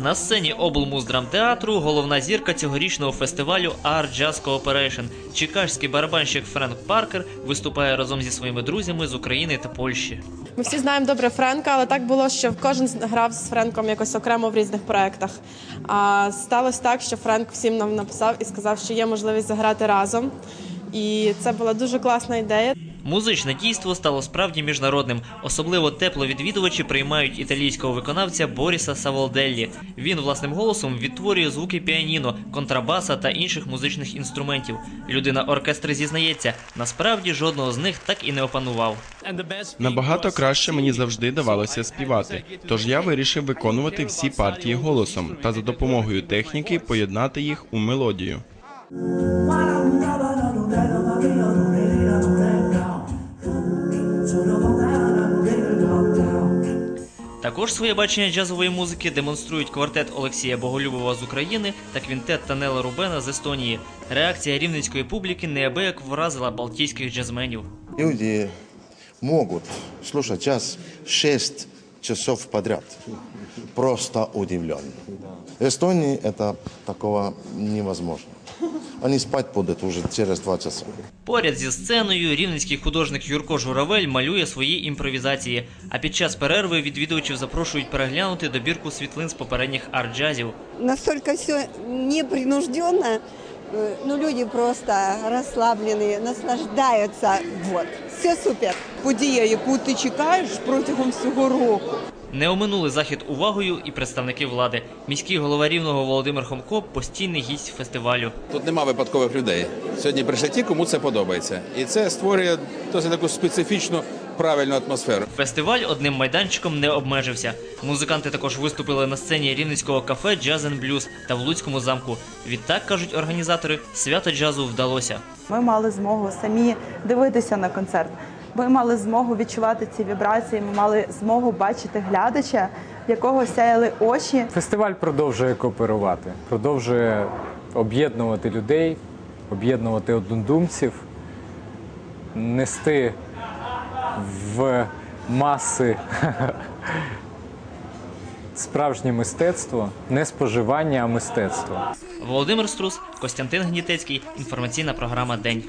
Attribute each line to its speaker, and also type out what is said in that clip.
Speaker 1: На сцені облмуздрамтеатру головна зірка цьогорічного фестивалю Art Jazz Cooperation. Чикагський барабанщик Френк Паркер виступає разом зі своїми друзями з України та Польщі.
Speaker 2: Ми всі знаємо добре Френка, але так було, що кожен грав з Френком якось окремо в різних проєктах. А сталося так, що Френк всім нам написав і сказав, що є можливість заграти разом. І це була дуже класна ідея.
Speaker 1: Музичне дійство стало справді міжнародним. Особливо тепло відвідувачі приймають італійського виконавця Боріса Саволделлі. Він власним голосом відтворює звуки піаніно, контрабаса та інших музичних інструментів. Людина оркестри зізнається, насправді жодного з них так і не опанував.
Speaker 3: Набагато краще мені завжди давалося співати, тож я вирішив виконувати всі партії голосом та за допомогою техніки поєднати їх у мелодію.
Speaker 1: Також своє бачення джазової музики демонструють квартет Олексія Боголюбова з України та квінтет Танела Рубена з Естонії. Реакція рівненської публіки неабияк вразила балтійських джазменів.
Speaker 4: Люди могут слушать час 6 часов подряд. Просто удивлен. В Эстонии это такого невозможно. Они спать будуть уже через два часа.
Speaker 1: Поряд зі сценою рівненський художник Юрко Журавель малює свої імпровізації. А під час перерви відвідувачів запрошують переглянути добірку світлин з попередніх арт-джазів.
Speaker 5: настолько все непринужденно, э, ну люди просто розслаблені, наслаждаються. Вот, все супер.
Speaker 6: подія, яку ти чекаєш протягом всього року.
Speaker 1: Не оминули захід увагою і представники влади. Міський голова рівного Володимир Хомко постійний гість фестивалю.
Speaker 7: Тут нема випадкових людей. Сьогодні прийшли ті, кому це подобається. І це створює досить таку специфічну правильну атмосферу.
Speaker 1: Фестиваль одним майданчиком не обмежився. Музиканти також виступили на сцені рівненського кафе Jazz and Blues та в Луцькому замку. Відтак кажуть організатори, свято джазу вдалося.
Speaker 8: Ми мали змогу самі дивитися на концерт. Ми мали змогу відчувати ці вібрації. Ми мали змогу бачити глядача, в якого сяяли очі.
Speaker 9: Фестиваль продовжує кооперувати, продовжує об'єднувати людей, об'єднувати однодумців, нести в маси справжнє мистецтво, не споживання, а мистецтво.
Speaker 1: Володимир Струс, Костянтин Гнітецький. Інформаційна програма День.